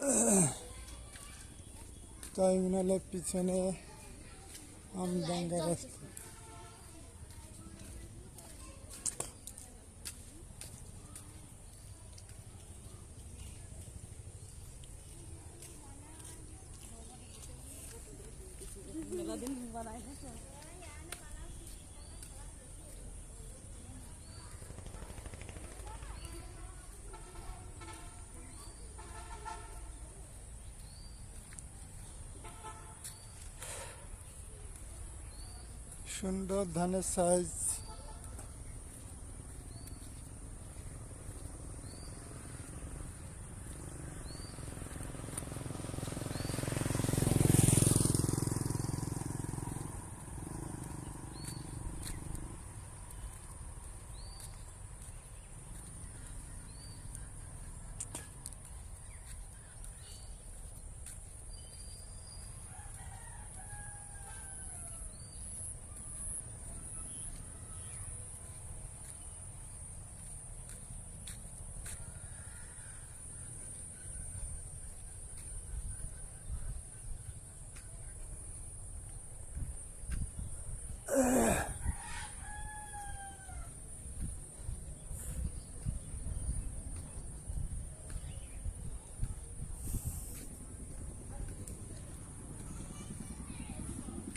টার্মিনালের পিছনে আমডাঙ্গা রাস্তা। মেলা দিন বানাই সুন্দর ধানের সাইজ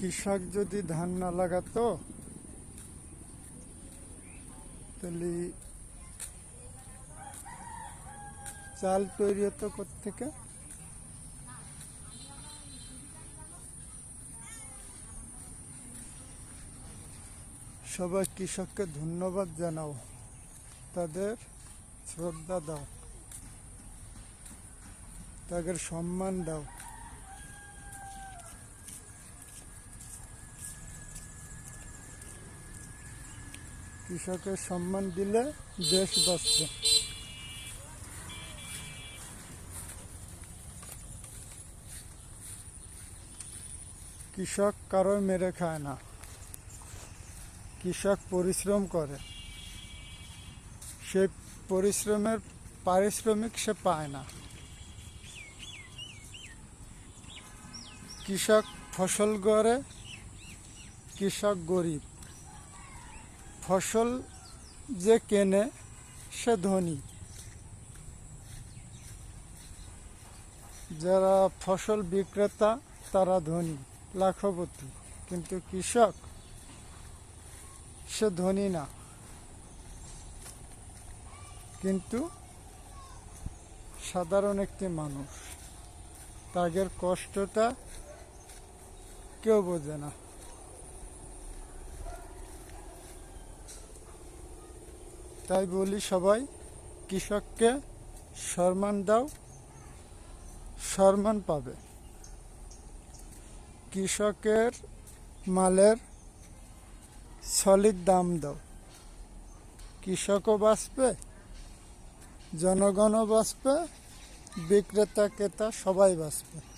কৃষক যদি ধান না লাগাতো, তাহলে চাল তৈরি হতো থেকে সবাই কৃষককে ধন্যবাদ জানাও, তাদের শ্রদ্ধা দাও, তাদের সম্মান দাও। কৃষকের সম্মান দিলে দেশ বাঁচবে। কৃষক কারও মেরে খায় না। কৃষক পরিশ্রম করে। সে পরিশ্রমের, পারিশ্রমিক সে পায় না। কৃষক ফসল গড়ে, কৃষক গরিব। ফসল যে কেনে সে ধনী। যারা ফসল বিক্রেতা, তারা ধনী, লাখপতি। কিন্তু কৃষক, সে ধনী না। কিন্তু সাধারণ একটি মানুষ, তাদের কষ্টটা কেউ বোঝে না। তাই বলি সবাই, কৃষককে সম্মান দাও, সম্মান পাবে। কৃষকের মালের সলিড দাম দাও। কৃষকও বাঁচবে, জনগণও বাঁচবে বিক্রেতা ক্রেতা সবাই বাঁচবে।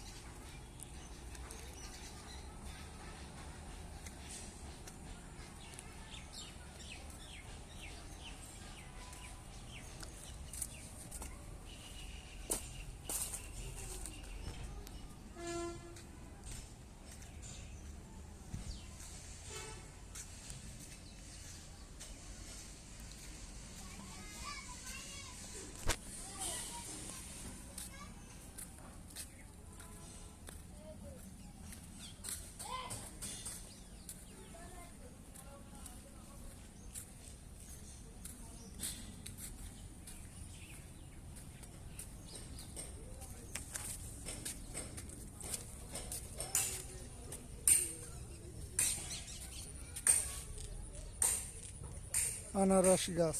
আনারস গাছ।